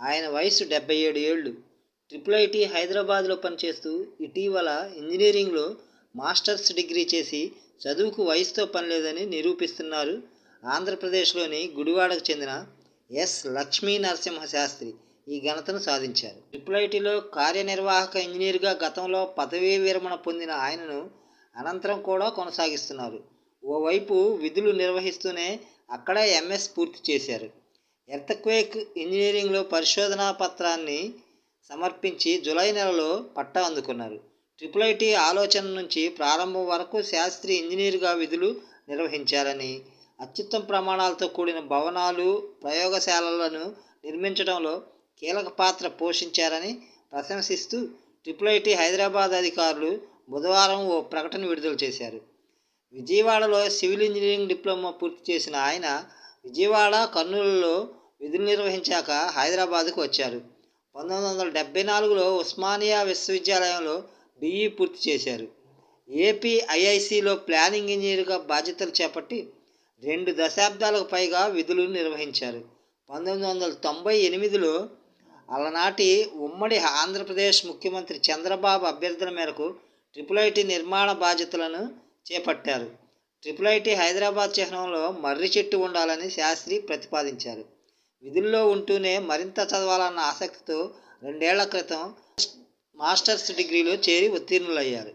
ఆయన వయసు డెబ్బై ఏడు ఏళ్ళు. ట్రిపుల్ ఐటీ హైదరాబాద్లో పనిచేస్తూ ఇటీవల ఇంజనీరింగ్లో మాస్టర్స్ డిగ్రీ చేసి చదువుకు వయసుతో పని లేదని నిరూపిస్తున్నారు ఆంధ్రప్రదేశ్లోని గుడివాడకు చెందిన ఎస్ లక్ష్మీ నరసింహ శాస్త్రి ఈ ఘనతను సాధించారు. ట్రిపుల్ ఐటీలో కార్యనిర్వాహక ఇంజనీర్గా గతంలో పదవీ విరమణ పొందిన ఆయనను అనంతరం కూడా కొనసాగిస్తున్నారు. ఓవైపు విధులు నిర్వహిస్తూనే అక్కడే ఎంఎస్ పూర్తి చేశారు. ఎర్త్క్వేక్ ఇంజనీరింగ్లో పరిశోధనా పత్రాన్ని సమర్పించి జూలై నెలలో పట్టా అందుకున్నారు. ట్రిపుల్ ఐటీ ఆలోచన నుంచి ప్రారంభం వరకు శాస్త్రి ఇంజనీర్గా విధులు నిర్వహించారని అత్యుత్తమ ప్రమాణాలతో కూడిన భవనాలు ప్రయోగశాలలను నిర్మించడంలో కీలక పాత్ర పోషించారని ప్రశంసిస్తూ ట్రిపుల్ ఐటీ హైదరాబాద్ అధికారులు బుధవారం ఓ ప్రకటన విడుదల చేశారు. విజయవాడలో సివిల్ ఇంజనీరింగ్ డిప్లొమా పూర్తి చేసిన ఆయన విజయవాడ కర్నూలులో విధులు నిర్వహించాక హైదరాబాద్కు వచ్చారు. పంతొమ్మిది వందల డెబ్బై నాలుగులో ఉస్మానియా విశ్వవిద్యాలయంలో బిఈ పూర్తి చేశారు. ఏపీ ఐఐసిలో ప్లానింగ్ ఇంజనీర్గా బాధ్యతలు చేపట్టి రెండు దశాబ్దాలకు పైగా విధులు నిర్వహించారు. పంతొమ్మిది వందల తొంభై ఎనిమిదిలో అలనాటి ఉమ్మడి ఆంధ్రప్రదేశ్ ముఖ్యమంత్రి చంద్రబాబు అభ్యర్థన మేరకు ట్రిపుల్ ఐటీ నిర్మాణ బాధ్యతలను చేపట్టారు. ట్రిపుల్ ఐటీ హైదరాబాద్ చిహ్నంలో మర్రి చెట్టు ఉండాలని శాస్త్రి ప్రతిపాదించారు. విధుల్లో ఉంటూనే మరింత చదవాలన్న ఆసక్తితో రెండేళ్ళ క్రితం మాస్టర్స్ డిగ్రీలో చేరి ఉత్తీర్ణులయ్యారు.